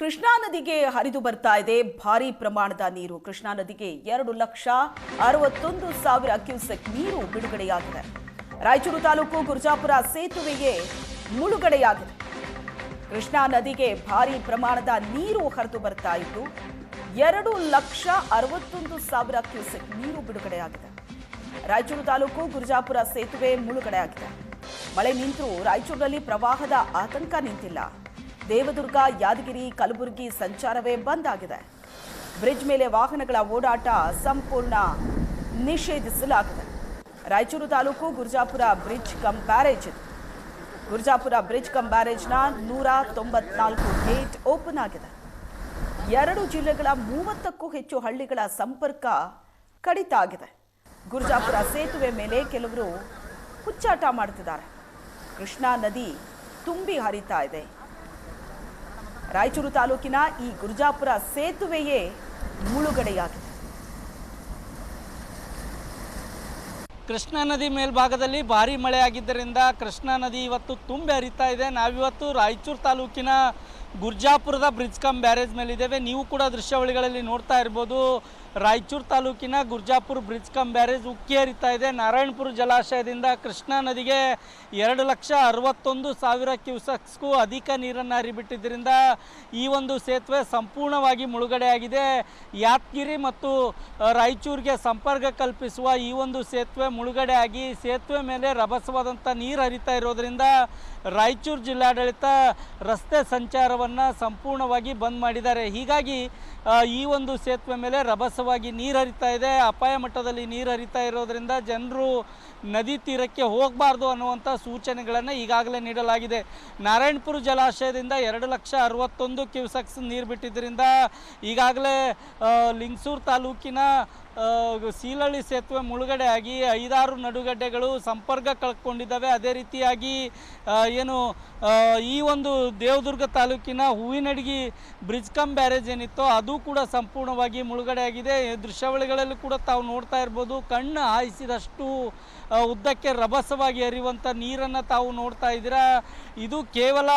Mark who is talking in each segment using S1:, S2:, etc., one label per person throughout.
S1: ಕೃಷ್ಣಾ ನದಿಗೆ ಹರಿದು ಬರ್ತಾ ಇದೆ ಭಾರಿ ಪ್ರಮಾಣದ ನೀರು. ಕೃಷ್ಣಾ ನದಿಗೆ ಎರಡು ಲಕ್ಷ ಅರವತ್ತೊಂದು ಸಾವಿರ ಕ್ಯೂಸೆಕ್ ನೀರು ಬಿಡುಗಡೆಯಾಗಿದೆ. ರಾಯಚೂರು ತಾಲೂಕು ಗುರ್ಜಾಪುರ ಸೇತುವೆಗೆ ಮುಳುಗಡೆಯಾಗಿದೆ. ಕೃಷ್ಣಾ ನದಿಗೆ ಭಾರಿ ಪ್ರಮಾಣದ ನೀರು ಹರಿದು ಬರ್ತಾ ಇದ್ದು, ಎರಡು ಲಕ್ಷ ಅರವತ್ತೊಂದು ಸಾವಿರ ಕ್ಯೂಸೆಕ್ ನೀರು ಬಿಡುಗಡೆಯಾಗಿದೆ. ರಾಯಚೂರು ತಾಲೂಕು ಗುರ್ಜಾಪುರ ಸೇತುವೆ ಮುಳುಗಡೆಯಾಗಿದೆ. ಮಳೆ ನಿಂತರೂ ರಾಯಚೂರಿನಲ್ಲಿ ಪ್ರವಾಹದ ಆತಂಕ ನಿಂತಿಲ್ಲ. ದೇವದುರ್ಗ, ಯಾದಗಿರಿ, ಕಲಬುರಗಿ ಸಂಚಾರವೇ ಬಂದ್ ಆಗಿದೆ. ಬ್ರಿಡ್ಜ್ ಮೇಲೆ ವಾಹನಗಳ ಓಡಾಟ ಸಂಪೂರ್ಣ ನಿಷೇಧಿಸಲಾಗಿದೆ. Raichur taluk Gurjapur bridge cum barrage ಇದೆ. ಗುರ್ಜಾಪುರ ಬ್ರಿಡ್ಜ್ ಕಮ್ ಬ್ಯಾರೇಜ್ನ ನೂರ ತೊಂಬತ್ನಾಲ್ಕು ಗೇಟ್ ಓಪನ್ ಆಗಿದೆ. ಎರಡು ಜಿಲ್ಲೆಗಳ ಮೂವತ್ತಕ್ಕೂ ಹೆಚ್ಚು ಹಳ್ಳಿಗಳ ಸಂಪರ್ಕ ಕಡಿತ ಆಗಿದೆ. ಗುರ್ಜಾಪುರ ಸೇತುವೆ ಮೇಲೆ ಕೆಲವರು ಹುಚ್ಚಾಟ ಮಾಡ್ತಿದ್ದಾರೆ. ಕೃಷ್ಣಾ ನದಿ ತುಂಬಿ ಹರಿತಾ ಇದೆ. ರಾಯಚೂರು ತಾಲೂಕಿನ ಈ ಗುರುಜಾಪುರ ಸೇತುವೆಯೇ ಮುಳುಗಡೆಯಾಗಿದೆ.
S2: ಕೃಷ್ಣಾ ನದಿ ಮೇಲ್ಭಾಗದಲ್ಲಿ ಭಾರಿ ಮಳೆ ಆಗಿದ್ದರಿಂದ ಕೃಷ್ಣಾ ನದಿ ಇವತ್ತು ತುಂಬಿ ಹರಿತಾ ಇದೆ. ನಾವಿವತ್ತು ರಾಯಚೂರು ತಾಲೂಕಿನ ಗುರ್ಜಾಪುರದ ಬ್ರಿಡ್ಜ್ ಕಮ್ ಬ್ಯಾರೇಜ್ ಮೇಲಿದ್ದೇವೆ. ನೀವು ಕೂಡ ದೃಶ್ಯಾವಳಿಗಳಲ್ಲಿ ನೋಡ್ತಾ ಇರ್ಬೋದು. ರಾಯಚೂರು ತಾಲೂಕಿನ ಗುರ್ಜಾಪುರ ಬ್ರಿಡ್ಜ್ ಕಮ್ ಬ್ಯಾರೇಜ್ ಉಕ್ಕಿ ಹರಿತಾ ಇದೆ. ನಾರಾಯಣಪುರ ಜಲಾಶಯದಿಂದ ಕೃಷ್ಣಾ ನದಿಗೆ ಎರಡು ಲಕ್ಷ ಅರವತ್ತೊಂದು ಸಾವಿರ ಕ್ಯೂಸೆಕ್ಸ್ಗೂ ಅಧಿಕ ನೀರನ್ನು ಹರಿಬಿಟ್ಟಿದ್ದರಿಂದ ಈ ಒಂದು ಸೇತುವೆ ಸಂಪೂರ್ಣವಾಗಿ ಮುಳುಗಡೆಯಾಗಿದೆ. ಯಾದಗಿರಿ ಮತ್ತು ರಾಯಚೂರಿಗೆ ಸಂಪರ್ಕ ಕಲ್ಪಿಸುವ ಈ ಒಂದು ಸೇತುವೆ ಮುಳುಗಡೆಯಾಗಿ ಸೇತುವೆ ಮೇಲೆ ರಭಸವಾದಂಥ ನೀರು ಹರಿತಾ ಇರೋದರಿಂದ ರಾಯಚೂರು ಜಿಲ್ಲಾಡಳಿತ ರಸ್ತೆ ಸಂಚಾರವನ್ನು ಸಂಪೂರ್ಣವಾಗಿ ಬಂದ್ ಮಾಡಿದ್ದಾರೆ. ಹೀಗಾಗಿ ಈ ಒಂದು ಸೇತುವೆ ಮೇಲೆ ರಭಸವಾಗಿ ನೀರು ಹರಿತಾ ಇದೆ. ಅಪಾಯ ಮಟ್ಟದಲ್ಲಿ ನೀರು ಹರಿತಾ ಇರೋದ್ರಿಂದ ಜನರು ನದಿ ತೀರಕ್ಕೆ ಹೋಗಬಾರ್ದು ಅನ್ನುವಂಥ ಸೂಚನೆಗಳನ್ನು ಈಗಾಗಲೇ ನೀಡಲಾಗಿದೆ. ನಾರಾಯಣಪುರ ಜಲಾಶಯದಿಂದ ಎರಡು ಲಕ್ಷ ಅರವತ್ತೊಂದು ಕ್ಯೂಸೆಕ್ಸ್ ನೀರು ಬಿಟ್ಟಿದ್ದರಿಂದ ಈಗಾಗಲೇ ಲಿಂಗಸೂರು ತಾಲೂಕಿನ ಸೀಲಳ್ಳಿ ಸೇತುವೆ ಮುಳುಗಡೆಯಾಗಿ ಐದಾರು ನಡುಗಡ್ಡೆಗಳು ಸಂಪರ್ಕ ಕಳ್ಕೊಂಡಿದ್ದಾವೆ. ಅದೇ ರೀತಿಯಾಗಿ ಏನು ಈ ಒಂದು ದೇವದುರ್ಗ ತಾಲೂಕಿನ ಹೂವಿನಡಗಿ ಬ್ರಿಡ್ಜ್ ಕಮ್ ಬ್ಯಾರೇಜ್ ಏನಿತ್ತು ಅದು ಕೂಡ ಸಂಪೂರ್ಣವಾಗಿ ಮುಳುಗಡೆಯಾಗಿದೆ. ದೃಶ್ಯಾವಳಿಗಳಲ್ಲಿ ಕೂಡ ತಾವು ನೋಡ್ತಾ ಇರ್ಬೋದು. ಕಣ್ಣು ಹಾಯಿಸಿದಷ್ಟು ಉದ್ದಕ್ಕೆ ರಭಸವಾಗಿ ಹರಿಯುವಂಥ ನೀರನ್ನು ತಾವು ನೋಡ್ತಾ ಇದ್ದೀರಾ. ಇದು ಕೇವಲ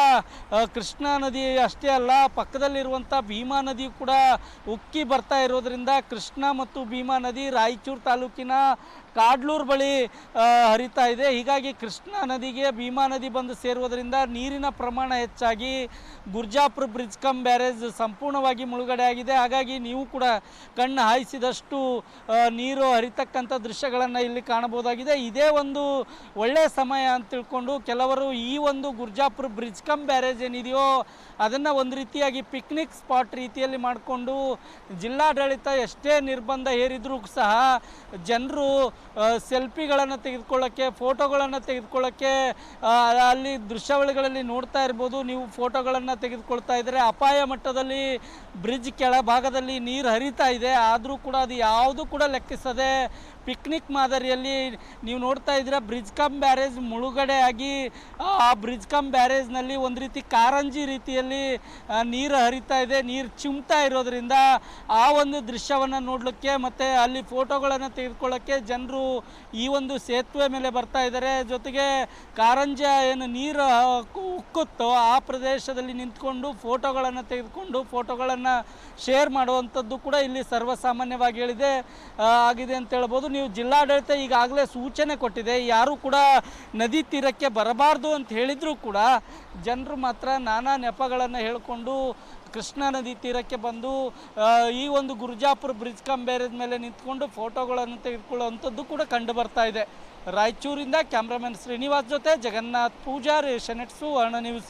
S2: ಕೃಷ್ಣಾ ನದಿ ಅಷ್ಟೇ ಅಲ್ಲ ಪಕ್ಕದಲ್ಲಿರುವಂಥ ಭೀಮಾ ನದಿ ಕೂಡ ಉಕ್ಕಿ ಬರ್ತಾ ಇರೋದ್ರಿಂದ ಕೃಷ್ಣ ಮತ್ತು ಭೀಮಾ ನದಿ ರಾಯಚೂರು ತಾಲೂಕಿನ ಕಾಡ್ಲೂರು ಬಳಿ ಹರಿತಾ ಇದೆ. ಹೀಗಾಗಿ ಕೃಷ್ಣಾ ನದಿಗೆ ಭೀಮಾ ನದಿ ಬಂದು ಸೇರುವುದರಿಂದ ನೀರಿನ ಪ್ರಮಾಣ ಹೆಚ್ಚಾಗಿ ಗುರ್ಜಾಪುರ ಬ್ರಿಡ್ಜ್ ಕಮ್ ಬ್ಯಾರೇಜ್ ಸಂಪೂರ್ಣವಾಗಿ ಮುಳುಗಡೆ ಆಗಿದೆ. ಹಾಗಾಗಿ ನೀವು ಕೂಡ ಕಣ್ಣು ಹಾಯಿಸಿದಷ್ಟು ನೀರು ಹರಿತಕ್ಕಂಥ ದೃಶ್ಯಗಳನ್ನು ಇಲ್ಲಿ ಕಾಣಬಹುದಾಗಿದೆ. ಇದೇ ಒಂದು ಒಳ್ಳೆಯ ಸಮಯ ಅಂತ ತಿಳ್ಕೊಂಡು ಕೆಲವರು ಈ ಒಂದು ಗುರ್ಜಾಪುರ ಬ್ರಿಡ್ಜ್ ಕಮ್ ಬ್ಯಾರೇಜ್ ಏನಿದೆಯೋ ಅದನ್ನು ಒಂದು ರೀತಿಯಾಗಿ ಪಿಕ್ನಿಕ್ ಸ್ಪಾಟ್ ರೀತಿಯಲ್ಲಿ ಮಾಡಿಕೊಂಡು ಜಿಲ್ಲಾಡಳಿತ ಎಷ್ಟೇ ನಿರ್ಬಂಧ ಹೇರಿದರೂ ಸಹ ಜನರು ಸೆಲ್ಫಿಗಳನ್ನು ತೆಗೆದುಕೊಳ್ಳೋಕ್ಕೆ, ಫೋಟೋಗಳನ್ನು ತೆಗೆದುಕೊಳ್ಳೋಕ್ಕೆ ಅಲ್ಲಿ ದೃಶ್ಯಾವಳಿಗಳಲ್ಲಿ ನೋಡ್ತಾ ಇರ್ಬೋದು. ನೀವು ಫೋಟೋಗಳನ್ನು ತೆಗೆದುಕೊಳ್ತಾ ಇದ್ದರೆ ಅಪಾಯ ಮಟ್ಟದಲ್ಲಿ ಬ್ರಿಡ್ಜ್ ಕೆಳಭಾಗದಲ್ಲಿ ನೀರು ಹರಿತಾ ಇದೆ. ಆದರೂ ಕೂಡ ಅದು ಯಾವುದು ಕೂಡ ಲೆಕ್ಕಿಸದೆ ಪಿಕ್ನಿಕ್ ಮಾದರಿಯಲ್ಲಿ ನೀವು ನೋಡ್ತಾ ಇದ್ದೀರಾ, ಬ್ರಿಡ್ಜ್ ಕಮ್ ಬ್ಯಾರೇಜ್ ಮುಳುಗಡೆ ಆಗಿ ಆ ಬ್ರಿಡ್ಜ್ ಕಮ್ ಬ್ಯಾರೇಜ್ನಲ್ಲಿ ಒಂದು ರೀತಿ ಕಾರಂಜಿ ರೀತಿಯಲ್ಲಿ ನೀರು ಹರಿತಾ ಇದೆ, ನೀರು ಚಿಮ್ತಾ ಇರೋದ್ರಿಂದ ಆ ಒಂದು ದೃಶ್ಯವನ್ನು ನೋಡಲಿಕ್ಕೆ ಮತ್ತು ಅಲ್ಲಿ ಫೋಟೋಗಳನ್ನು ತೆಗೆದುಕೊಳ್ಳೋಕ್ಕೆ ಜನರು ಈ ಒಂದು ಸೇತುವೆ ಮೇಲೆ ಬರ್ತಾ ಇದ್ದಾರೆ. ಜೊತೆಗೆ ಕಾರಂಜ ಏನು ನೀರು ಉಕ್ಕುತ್ತೋ ಆ ಪ್ರದೇಶದಲ್ಲಿ ನಿಂತ್ಕೊಂಡು ಫೋಟೋಗಳನ್ನು ತೆಗೆದುಕೊಂಡು ಫೋಟೋಗಳನ್ನು ಶೇರ್ ಮಾಡುವಂಥದ್ದು ಕೂಡ ಇಲ್ಲಿ ಸರ್ವಸಾಮಾನ್ಯವಾಗಿ ಹೇಳಿದೆ ಆಗಿದೆ ಅಂತ ಹೇಳ್ಬೋದು. ನೀವು ಜಿಲ್ಲಾಡಳಿತ ಈಗಾಗಲೇ ಸೂಚನೆ ಕೊಟ್ಟಿದೆ, ಯಾರು ಕೂಡ ನದಿ ತೀರಕ್ಕೆ ಬರಬಾರ್ದು ಅಂತ ಹೇಳಿದರೂ ಕೂಡ ಜನರು ಮಾತ್ರ ನಾನಾ ನೆಪಗಳನ್ನು ಹೇಳಿಕೊಂಡು ಕೃಷ್ಣಾ ನದಿ ತೀರಕ್ಕೆ ಬಂದು ಈ ಒಂದು ಗುರುಜಾಪುರ ಬ್ರಿಡ್ಜ್ ಕಂಬೇರಿದ ಮೇಲೆ ನಿಂತ್ಕೊಂಡು ಫೋಟೋಗಳನ್ನು ತೆಗೆದುಕೊಳ್ಳುವಂಥದ್ದು ಕೂಡ ಕಂಡು ಬರ್ತಾ ಇದೆ. ರಾಯಚೂರಿಂದ ಕ್ಯಾಮ್ರಾಮನ್ ಶ್ರೀನಿವಾಸ್ ಜೊತೆ ಜಗನ್ನಾಥ್ ಪೂಜಾರಿ ಏಷ್ಯಾನೆಟ್ ವರ್ಣ ನ್ಯೂಸ್.